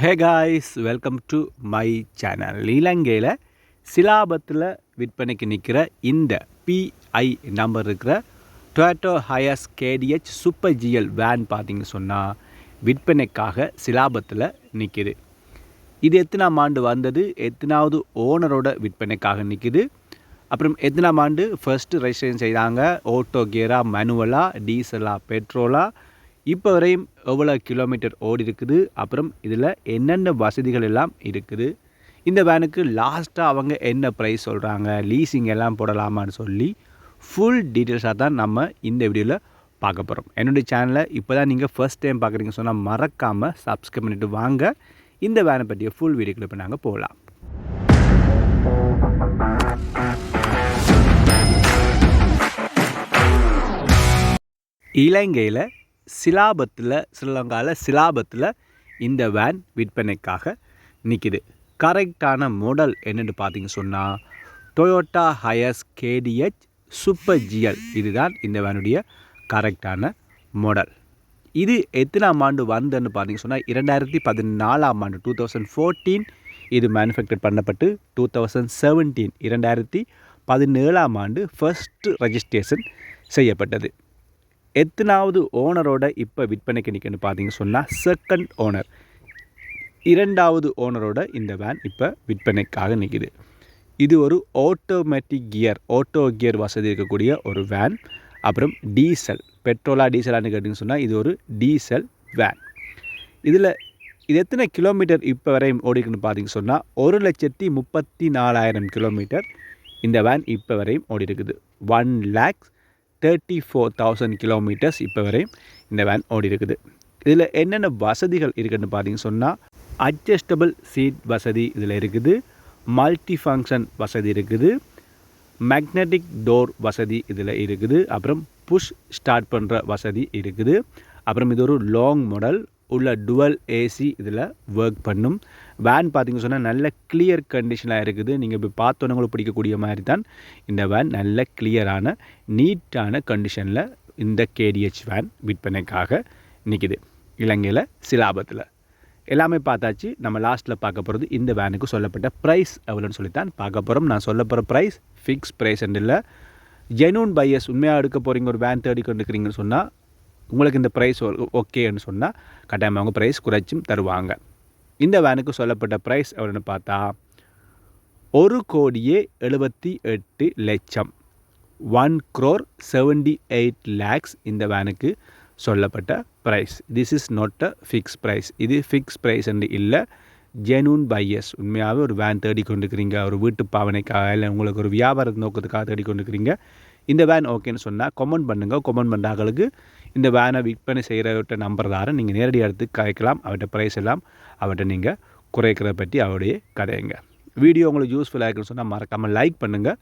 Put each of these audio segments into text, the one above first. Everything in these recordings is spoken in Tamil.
Hey guys welcome to my channel இலங்கையில் சிலாபத்தில் விற்பனைக்கு நிற்கிற இந்த பிஐ நம்பர் இருக்கிற Toyota Hiace K D H super G L van பார்த்தீங்கன்னு சொன்னால் விற்பனைக்காக சிலாபத்தில் நிற்கிது இது எத்தனாம் ஆண்டு வந்தது? எத்தனாவது ஓனரோட விற்பனைக்காக நிற்கிது அப்புறம் எத்தனாம் ஆண்டு ஃபர்ஸ்ட்டு ரெஜிஸ்ட்ரேஷன் செய்தாங்க? ஓட்டோ கியரா மனுவலா டீசலா பெட்ரோலா இப்போ வரையும் எவ்வளோ கிலோமீட்டர் ஓடி இருக்குது? அப்புறம் இதில் என்னென்ன வசதிகள் எல்லாம் இருக்குது? இந்த வேனுக்கு லாஸ்ட்டாக அவங்க என்ன ப்ரைஸ் சொல்கிறாங்க லீசிங் எல்லாம் போடலாமான்னு சொல்லி ஃபுல் டீட்டெயில்ஸாக தான் நம்ம இந்த வீடியோவில் பார்க்க போகிறோம் என்னுடைய சேனலை இப்போ தான் நீங்கள் ஃபஸ்ட் டைம் பார்க்குறீங்க சொன்னால் மறக்காமல் சப்ஸ்கிரைப் பண்ணிவிட்டு வாங்க. இந்த வேனை பற்றிய ஃபுல் வீடியோக்குள்ள இப்போ நாங்கள் போகலாம் இலங்கையில் சிலாபத்தில் ஸ்ரீலங்காவில் சிலாபத்தில் இந்த வேன் விற்பனைக்காக நிற்கிது கரெக்டான மாடல் என்னென்னு பார்த்தீங்க சொன்னால் Toyota Hiace K D H super G L இதுதான் இந்த வேனுடைய கரெக்டான மாடல் இது எத்தனாம் ஆண்டு வந்ததுன்னு பார்த்தீங்க சொன்னால் இரண்டாயிரத்தி பதினாலாம் ஆண்டு டூ தௌசண்ட் ஃபோர்டீன் இது மேனுஃபேக்சர் பண்ணப்பட்டு டூ தௌசண்ட் செவன்டீன் இரண்டாயிரத்தி பதினேழாம் ஆண்டு ஃபஸ்ட்டு ரெஜிஸ்ட்ரேஷன் செய்யப்பட்டது. எத்தனாவது ஓனரோட இப்போ விற்பனைக்கு நிற்கன்னு பார்த்தீங்க சொன்னால் செகண்ட் ஓனர் இரண்டாவது ஓனரோட இந்த வேன் இப்போ விற்பனைக்காக நிற்கிது இது ஒரு ஆட்டோமேட்டிக் கியர் ஆட்டோ கியர் வசதி இருக்கக்கூடிய ஒரு வேன் அப்புறம் டீசல் பெட்ரோலா டீசலான்னு கேட்டிங்கன்னு சொன்னால் இது ஒரு டீசல் வேன் இதில் இது எத்தனை கிலோமீட்டர் இப்போ வரையும் ஓடிக்குன்னு பார்த்தீங்க சொன்னால் ஒரு லட்சத்தி முப்பத்தி நாலாயிரம் கிலோமீட்டர் இந்த வேன் இப்போ வரையும் ஓடி இருக்குது one lakhs thirty four thousand kilometres இப்போ வரையும் இந்த வேன் ஓடி இருக்குது இதில் என்னென்ன வசதிகள் இருக்குதுன்னு பார்த்தீங்க சொன்னால் அட்ஜஸ்டபிள் சீட் வசதி இதில் இருக்குது மல்டி ஃபங்க்ஷன் வசதி இருக்குது மேக்னெட்டிக் டோர் வசதி இதில் இருக்குது அப்புறம் புஷ் ஸ்டார்ட் பண்ணுற வசதி இருக்குது அப்புறம் இது ஒரு லாங் மாடல் உள்ள டுவல் ஏசி இதில் ஒர்க் பண்ணும். வேன் பார்த்திங்க சொன்னால் நல்ல கிளியர் கண்டிஷனாக இருக்குது. நீங்கள் இப்போ பார்த்தோன்னவங்களுக்கு பிடிக்கக்கூடிய மாதிரி தான் இந்த வேன் நல்ல கிளியரான நீட்டான கண்டிஷனில் இந்த கேடிஹெச் வேன் விற்பனைக்காக நிற்கிது இலங்கையில் சிலாபத்தில். எல்லாமே பார்த்தாச்சு. நம்ம லாஸ்ட்டில் பார்க்க போகிறது இந்த வேனுக்கு சொல்லப்பட்ட ப்ரைஸ் எவ்வளோன்னு சொல்லித்தான் பார்க்க போகிறோம் நான் சொல்ல போகிற ப்ரைஸ் ஃபிக்ஸ் ப்ரைஸ் இல்லை ஜெனூன் பையஸ் உண்மையாக எடுக்க போகிறீங்க ஒரு வேன் தேடி கொண்டுக்கிறீங்கன்னு சொன்னால் உங்களுக்கு இந்த ப்ரைஸ் ஓகேன்னு சொன்னால் கட்டாயமாக அவங்க ப்ரைஸ் குறைச்சும் தருவாங்க. இந்த வேனுக்கு சொல்லப்பட்ட ப்ரைஸ் எவ்வளோன்னு பார்த்தா ஒரு கோடியே எழுபத்தி எட்டு லட்சம். One crore seventy eight lakhs இந்த வேனுக்கு சொல்லப்பட்ட price this is not a fix price இது ஃபிக்ஸ் ப்ரைஸ் என்று இல்லை ஜெனூன் பையஸ் உண்மையாகவே ஒரு வேன் தேடி கொண்டுக்கிறீங்க ஒரு வீட்டு பாவனைக்காக இல்லை உங்களுக்கு ஒரு வியாபார நோக்கத்துக்காக தேடி கொண்டுக்கிறீங்க இந்த வேன் ஓகேன்னு சொன்னால் கொமெண்ட் பண்ணுங்கள் கமெண்ட் பண்ணுறாங்களுக்கு இந்த வேனை விற்பனை செய்கிறவர்கிட்ட நம்பர் தார நீங்கள் நேரடியாக எடுத்து கதைக்கலாம் அவர்கிட்ட ப்ரைஸ் எல்லாம் அவர்கிட்ட நீங்கள் குறைக்கிறத பற்றி அவருடைய கதையுங்க வீடியோ உங்களுக்கு யூஸ்ஃபுல்லாக இருக்குன்னு சொன்னால் மறக்காமல் லைக் பண்ணுங்கள்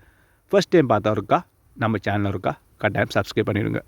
ஃபஸ்ட் டைம் பார்த்தா இருக்கா நம்ம சேனல் இருக்கா கட்டாயம் சப்ஸ்கிரைப் பண்ணிவிடுங்க